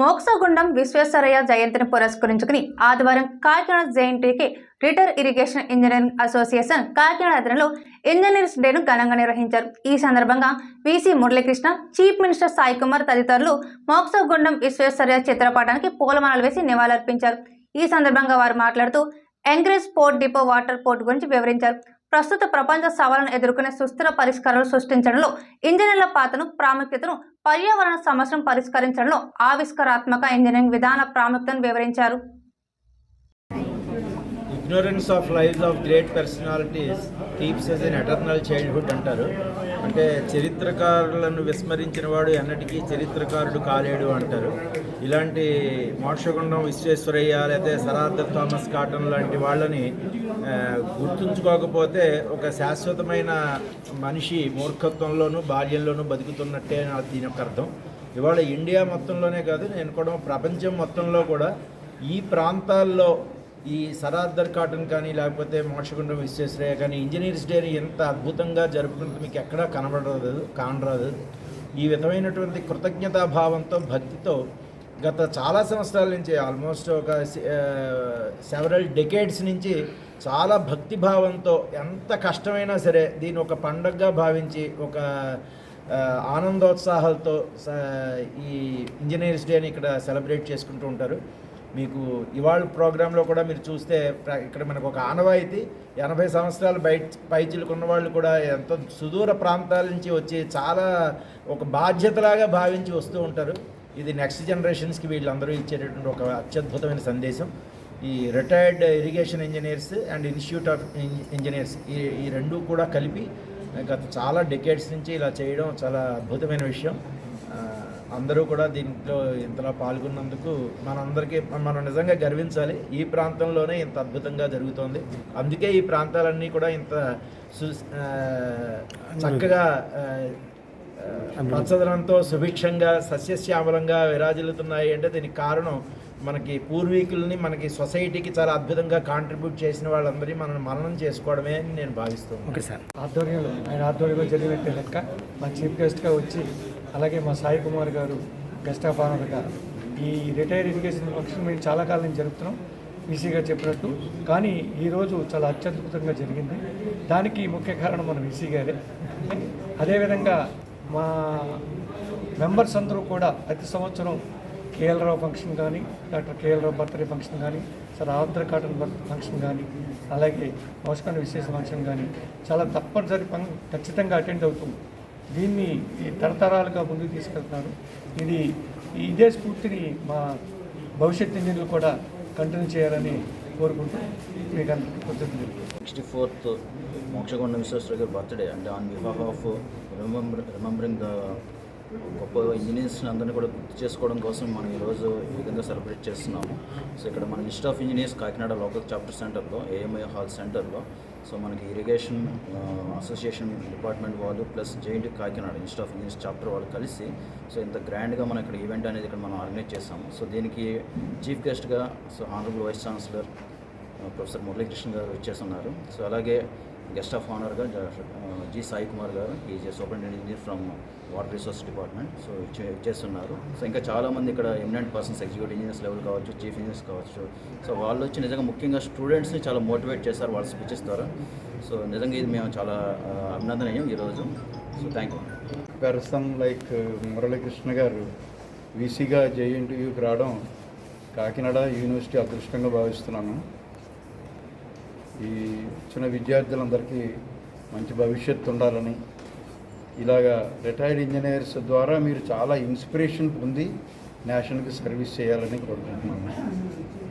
మోక్షగుండం విశ్వేశ్వరయ్య జయంతిని పురస్కరించుకుని ఆదివారం కాకినాడ జయంతికి retired irrigation engineering association Kakinada అధీనంలో ఇంజనీర్స్ డేను ఘనంగా నిర్వహించారు. ఈ సందర్భంగా VC Muralikrishna chief minister Sai Kumar తదితరులు మోక్షగుండం విశ్వేశ్వరయ్య చిత్రపటానికి పూలమాలలు వేసి నివాళులర్పించారు. ఈ సందర్భంగా వారు మాట్లాడుతూ ఎంగ్రేజ్ పోర్ట్ డిపో వాటర్ పోర్ట్ గురించి వివరించారు. ప్రస్తుత ప్రపంచ సవాళ్ళను ఎదుర్కొనే సుస్థిర పరిష్కారాలు సృష్టించడంలో ఇంజనీర్ల పాత్రను ప్రాముఖ్యతను పర్యావరణ సమస్యను పరిష్కరించడంలో ఆవిష్కరాత్మక ఇంజనీరింగ్ విధాన ప్రాముఖ్యతను వివరించారు. Ignorance of life of great personalities keeps us in eternal childhood అంటారు. అంటే చరిత్రకారులను విస్మరించిన వాడు ఎన్నటికీ చరిత్రకారుడు కాలేడు అంటారు. ఇలాంటి మోక్షగుండం విశ్వేశ్వరయ్య లేదా సరార్థ థామస్ కాటన్ లాంటి వాళ్ళని గుర్తుంచుకోకపోతే ఒక శాశ్వతమైన మనిషి మూర్ఖత్వంలోనూ బాల్యంలోనూ బతుకుతున్నట్టే దీని యొక్క అర్థం. ఇవాళ ఇండియా మొత్తంలోనే కాదు నేను కూడా ప్రపంచం మొత్తంలో కూడా ఈ ప్రాంతాల్లో ఈ సరార్దర్ కాటన్ కానీ లేకపోతే మోక్షగుండం విశ్వేశ్వరయ్య కానీ ఇంజనీర్స్ డేని ఎంత అద్భుతంగా జరుపుకుంటే మీకు ఎక్కడా కనబడదు కానరాదు. ఈ విధమైనటువంటి కృతజ్ఞతాభావంతో భక్తితో గత చాలా సంవత్సరాల నుంచి ఆల్మోస్ట్ ఒక సెవరల్ డెకేడ్స్ నుంచి చాలా భక్తిభావంతో ఎంత కష్టమైనా సరే దీన్ని ఒక పండగగా భావించి ఒక ఆనందోత్సాహాలతో ఈ ఇంజనీర్స్ డేని ఇక్కడ సెలబ్రేట్ చేసుకుంటూ ఉంటారు. మీకు ఇవాళ ప్రోగ్రాంలో కూడా మీరు చూస్తే ఇక్కడ మనకు ఒక ఆనవాయితీ. ఎనభై సంవత్సరాలు బయట పైచిలుకున్న వాళ్ళు కూడా ఎంతో సుదూర ప్రాంతాల నుంచి వచ్చి చాలా ఒక బాధ్యతలాగా భావించి వస్తూ ఉంటారు. ఇది నెక్స్ట్ జనరేషన్స్కి వీళ్ళందరూ ఇచ్చేటటువంటి ఒక అత్యద్భుతమైన సందేశం. ఈ retired irrigation engineers and institute of engineers ఈ ఈ రెండు కూడా కలిపి గత చాలా డెకేడ్స్ నుంచి ఇలా చేయడం చాలా అద్భుతమైన విషయం. అందరూ కూడా దీంట్లో ఇంతలా పాల్గొన్నందుకు మనందరికీ మనం నిజంగా గర్వించాలి. ఈ ప్రాంతంలోనే ఇంత అద్భుతంగా జరుగుతోంది. అందుకే ఈ ప్రాంతాలన్నీ కూడా ఇంత సు చక్కగా పచ్చదనంతో సుభిక్షంగా సస్యశ్యామలంగా విరాజిల్లుతున్నాయి అంటే దీనికి కారణం మనకి పూర్వీకుల్ని మనకి సొసైటీకి చాలా అద్భుతంగా కాంట్రిబ్యూట్ చేసిన వాళ్ళందరినీ మనం మననం చేసుకోవడమే అని నేను భావిస్తున్నాను. Okay sir. ఆధ్వర్యంలో ఆయన ఆధ్వర్యంలో జరిగినట్టే లెక్క మా చీఫ్ గెస్ట్గా వచ్చి అలాగే మా సాయి కుమార్ గారు గెస్ట్ ఆఫ్ ఆనర్గా ఈ రిటైర్ ఎడ్యుకేషన్ ఫంక్షన్ మేము చాలా కాలం నుంచి జరుపుతున్నాం. వీసీ గారు చెప్పినట్టు. కానీ ఈరోజు చాలా అత్యద్భుతంగా జరిగింది. దానికి ముఖ్య కారణం మన విసీ గారే. అదేవిధంగా మా మెంబర్స్ అందరూ కూడా ప్రతి సంవత్సరం కేఎల్ రావు ఫంక్షన్ కానీ doctor KL Rao birthday function కానీ sir Andhra Cotton birth function కానీ అలాగే మోస్కాన్ విశేష ఫంక్షన్ కానీ చాలా తప్పనిసరి ఖచ్చితంగా అటెండ్ అవుతుంది దీన్ని తరతరాలుగా ముందుకు తీసుకెళ్తున్నారు. ఇది ఇదే స్ఫూర్తిని మా భవిష్యత్ ఇంజనీర్లు కూడా కంటిన్యూ చేయాలని కోరుకుంటూ మీకు కృతజ్ఞతలు సిక్స్టీ ఫోర్త్ మోక్షకొండ విశ్వేశ్వర గారి బర్త్డే అంటే on behalf of remember remembering the గొప్ప ఇంజనీర్స్ అందరినీ కూడా గుర్తు చేసుకోవడం కోసం మనం ఈరోజు ఈ విధంగా సెలబ్రేట్ చేస్తున్నాము సో ఇక్కడ మన institute of engineers Kakinada local chapter సెంటర్లో ఏఎంఐ హాల్ సెంటర్లో సో మనకి ఇరిగేషన్ అసోసియేషన్ డిపార్ట్మెంట్ వాళ్ళు plus JNT Kakinada institute of engineers chapter వాళ్ళు కలిసి సో ఇంత గ్రాండ్గా మనం ఇక్కడ ఈవెంట్ అనేది ఇక్కడ మనం ఆర్గనైజ్ చేస్తాము సో దీనికి చీఫ్ గెస్ట్గా so honourable vice chancellor professor Muralikrishna గారు వచ్చేస్తున్నారు. సో అలాగే గెస్ట్ ఆఫ్ ఆనర్గా జి సాయి కుమార్ గారు. Is superintendent engineer from water resource department so ఇచ్చేస్తున్నారు సో ఇంకా చాలామంది ఇక్కడ eminent persons executive engineers level కావచ్చు చీఫ్ ఇంజనీర్స్ కావచ్చు. సో వాళ్ళు వచ్చి నిజంగా ముఖ్యంగా స్టూడెంట్స్ని చాలా మోటివేట్ చేశారు వాళ్ళు స్పీచెస్ ద్వారా. సో నిజంగా ఇది మేము చాలా ఆ, అభినందనీయం ఈరోజు so thank you person like Muralikrishna గారు వీసీగా జేఎన్టీయూకి రావడం కాకినాడ యూనివర్సిటీ అదృష్టంగా భావిస్తున్నాను. ఈ చిన్న విద్యార్థులందరికీ మంచి భవిష్యత్తు ఉండాలని ఇలాగా రిటైర్డ్ ఇంజనీర్స్ ద్వారా మీరు చాలా ఇన్స్పిరేషన్ పొంది నేషనల్కి సర్వీస్ చేయాలని కోరుకుంటున్నాను.